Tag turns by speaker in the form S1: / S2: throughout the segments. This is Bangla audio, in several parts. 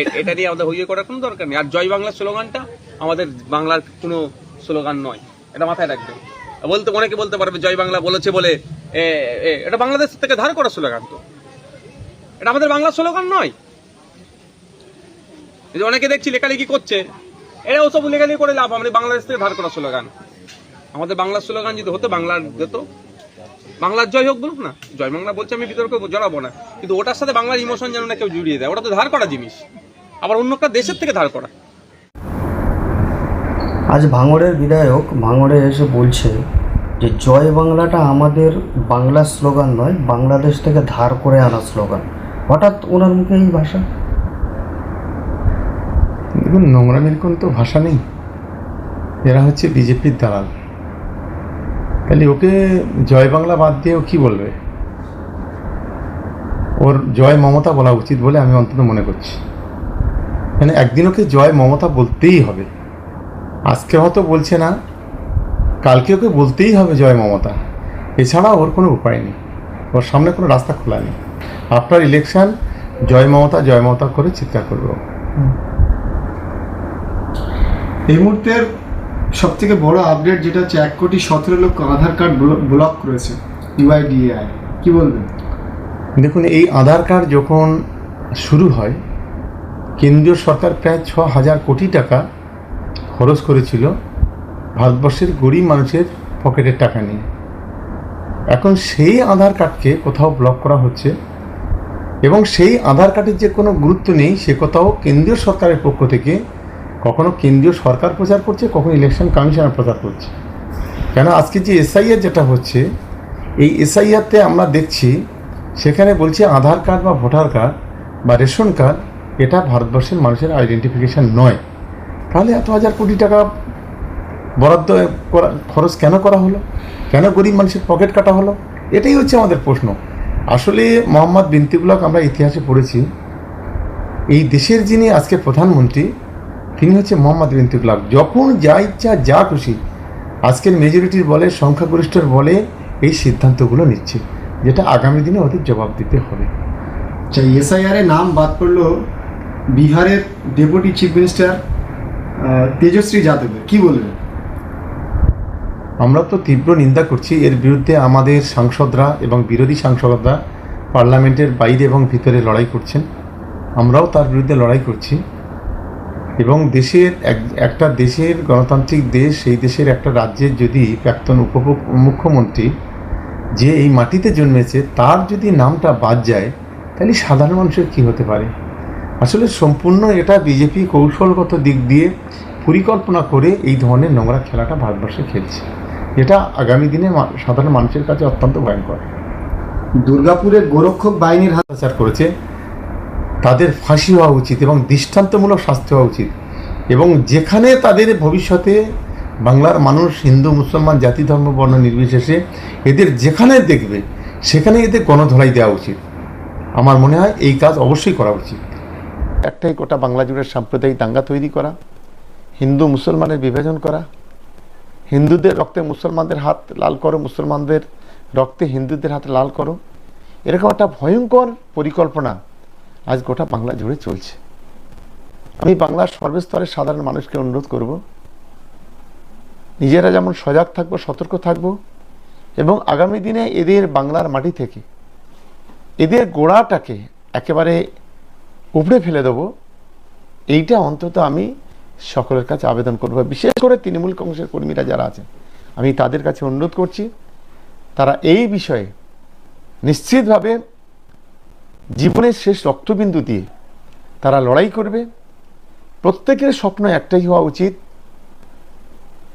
S1: এটা নিয়ে আমাদের হইয়ে করার কোনো দরকার নেই। আর জয় বাংলা স্লোগানটা আমাদের বাংলার কোনো স্লোগান নয়। এটা মাথায় রাখবে। বলতে অনেকে বলতে পারবে, জয় বাংলা বলেছে বলে এটা বাংলাদেশ থেকে ধার করা স্লোগান তো। এটা আমাদের বাংলা স্লোগান নয়। এই যে অনেকে দেখছি লেখালেখি করছে এরা ওসব লেখালেখি করে লাভ, আমাদের বাংলাদেশ থেকে ধার করা স্লোগান। আমাদের বাংলা স্লোগান যদি হতো, বাংলার যেত বাংলার জয় হোক বলুক না, জয় বাংলা বলছে আমি বিতর্কে জড়াবো না। কিন্তু ওটার সাথে বাংলার ইমোশন যেন না কেউ জুড়িয়ে দেয়, ওটা তো ধার করা জিনিস। আবার অন্য একটা দেশের থেকে ধার করা।
S2: আজ ভাঙড়ের বিধায়ক ভাঙড়ে এসে বলছে যে জয় বাংলাটা আমাদের বাংলার স্লোগান নয় বাংলাদেশ থেকে ধার করে আনা স্লোগান। হঠাৎ ওনার মুখে এই ভাষা?
S3: দেখুন নোংরামির কোনো তো ভাষা নেই। এরা হচ্ছে বিজেপির দালাল। তাহলে ওকে জয় বাংলা বাদ দিয়ে ও কী বলবে? ওর জয় মমতা বলা উচিত বলে আমি অন্তত মনে করছি। মানে একদিন ওকে জয় মমতা বলতেই হবে। আজকে হয়তো বলছে না কালকে ওকে বলতেই হবে জয় মমতা। এছাড়া ওর কোনো উপায় নেই। ওর সামনে কোনো রাস্তা খোলা নেই। আপনার ইলেকশন জয় মমতা জয় মমতা করে চিৎকার করবে।
S4: এই মুহূর্তের সব থেকে বড় আপডেট যেটা হচ্ছে এক কোটি সতেরো লক্ষ আধার কার্ড ব্লক করেছে ইউআইডিএআই কি বলবেন?
S3: দেখুন এই আধার কার্ড যখন শুরু হয় কেন্দ্রীয় সরকার প্রায় ছ হাজার কোটি টাকা খরচ করেছিল ভারতবর্ষের গরিব মানুষের পকেটের টাকা নিয়ে। এখন সেই আধার কার্ডকে কোথাও ব্লক করা হচ্ছে এবং সেই আধার কার্ডের যে কোনো গুরুত্ব নেই, সে কথাও কেন্দ্রীয় সরকারের পক্ষ থেকে কখনো কেন্দ্রীয় সরকার প্রচার করছে, কখনো ইলেকশন কমিশনার প্রচার করছে। কেন? আজকে যে এসআইআর যেটা হচ্ছে, এই এসআইআরতে আমরা দেখছি, সেখানে বলছে আধার কার্ড বা ভোটার কার্ড বা রেশন কার্ড এটা ভারতবর্ষের মানুষের আইডেন্টিফিকেশন নয়। তাহলে এত হাজার কোটি টাকা বরাদ্দ করা, খরচ কেন করা হলো? কেন গরিব মানুষের পকেট কাটা হলো? এটাই হচ্ছে আমাদের প্রশ্ন। আসলে মোহাম্মদ বিনতিগুলাক আমরা ইতিহাসে পড়েছি। এই দেশের যিনি আজকে প্রধানমন্ত্রী, তিনি হচ্ছে মোহাম্মদ বিনতিগুলাক যখন যা ইচ্ছা, যা খুশি, আজকের মেজরিটির বলে, সংখ্যাগরিষ্ঠের বলে এই সিদ্ধান্তগুলো নিচ্ছে, যেটা আগামী দিনে ওদের জবাব দিতে হবে।
S4: আচ্ছা এসআইআর নাম বাদ পড়ল বিহারের ডেপুটি চিফ মিনিস্টার তেজশ্রী যাদবের, কি বলবেন?
S3: আমরা তো তীব্র নিন্দা করছি, এর বিরুদ্ধে আমাদের সাংসদরা এবং বিরোধী সাংসদরা পার্লামেন্টের বাইরে এবং ভিতরে লড়াই করছেন। আমরাও তার বিরুদ্ধে লড়াই করছি। এবং দেশের এক, একটা দেশের গণতান্ত্রিক দেশ, সেই দেশের একটা রাজ্যের যদি প্রাক্তন উপ মুখ্যমন্ত্রী যে এই মাটিতে জন্মেছে, তার যদি নামটা বাদ যায়, তাহলে সাধারণ মানুষের কী হতে পারে? আসলে সম্পূর্ণ এটা বিজেপি কৌশলগত দিক দিয়ে পরিকল্পনা করে এই ধরনের নোংরা খেলাটা ভারতবর্ষে খেলছে। এটা আগামী দিনে সাধারণ মানুষের কাছে অত্যন্ত ভয়ঙ্কর।
S4: দুর্গাপুরের গোরক্ষক বাহিনীর হাত
S3: অত্যাচার করেছে তাদের ফাঁসি হওয়া উচিত এবং দৃষ্টান্তমূলক শাস্তি হওয়া উচিত। এবং যেখানে তাদের ভবিষ্যতে বাংলার মানুষ হিন্দু মুসলমান জাতি ধর্ম বর্ণ নির্বিশেষে এদের যেখানে দেখবে সেখানে এদের গণধোলাই দেওয়া উচিত। আমার মনে হয় এই কাজ অবশ্যই করা উচিত। একটাই গোটা বাংলা জুড়ে সাম্প্রদায়িক দাঙ্গা তৈরি করা, হিন্দু মুসলমানের বিভাজন করা, হিন্দুদের রক্তে মুসলমানদের হাত লাল করো, মুসলমানদের রক্তে হিন্দুদের হাতে লাল করো, এরকম একটা ভয়ঙ্কর পরিকল্পনা আজ গোটা বাংলা জুড়ে চলছে। আমি বাংলার সর্বস্তরের সাধারণ মানুষকে অনুরোধ করব, নিজেরা যেমন সজাগ থাকব, সতর্ক থাকব, এবং আগামী দিনে এদের বাংলার মাটি থেকে, এদের গোড়াটাকে একেবারে উপড়ে ফেলে দেবো। এইটা অন্তত আমি সকলের কাছে আবেদন করব। বিশেষ করে তৃণমূল কংগ্রেসের কর্মীরা যারা আছেন, আমি তাদের কাছে অনুরোধ করছি, তারা এই বিষয়ে নিশ্চিতভাবে জীবনের শেষ রক্তবিন্দু দিয়ে তারা লড়াই করবে। প্রত্যেকের স্বপ্ন একটাই হওয়া উচিত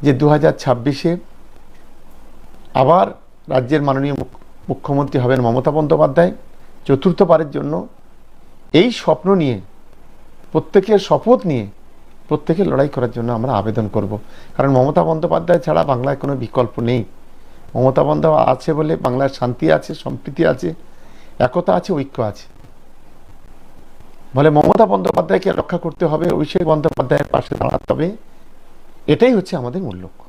S3: যে দু হাজার ছাব্বিশে আবার রাজ্যের মাননীয় মুখ- মুখ্যমন্ত্রী হবেন মমতা বন্দ্যোপাধ্যায়। চতুর্থবারের জন্য এই স্বপ্ন নিয়ে, প্রত্যেকের শপথ নিয়ে, প্রত্যেকের লড়াই করার জন্য আমরা আবেদন করব। কারণ মমতা বন্দ্যোপাধ্যায় ছাড়া বাংলায় কোনো বিকল্প নেই। মমতা বন্দ্যোপাধ্যায় আছে বলে বাংলার শান্তি আছে, সম্প্রীতি আছে, একতা আছে, ঐক্য আছে। বলে মমতা বন্দ্যোপাধ্যায়কে রক্ষা করতে হবে, অভিষেক বন্দ্যোপাধ্যায়ের পাশে দাঁড়াতে হবে। এটাই হচ্ছে আমাদের মূল লক্ষ্য।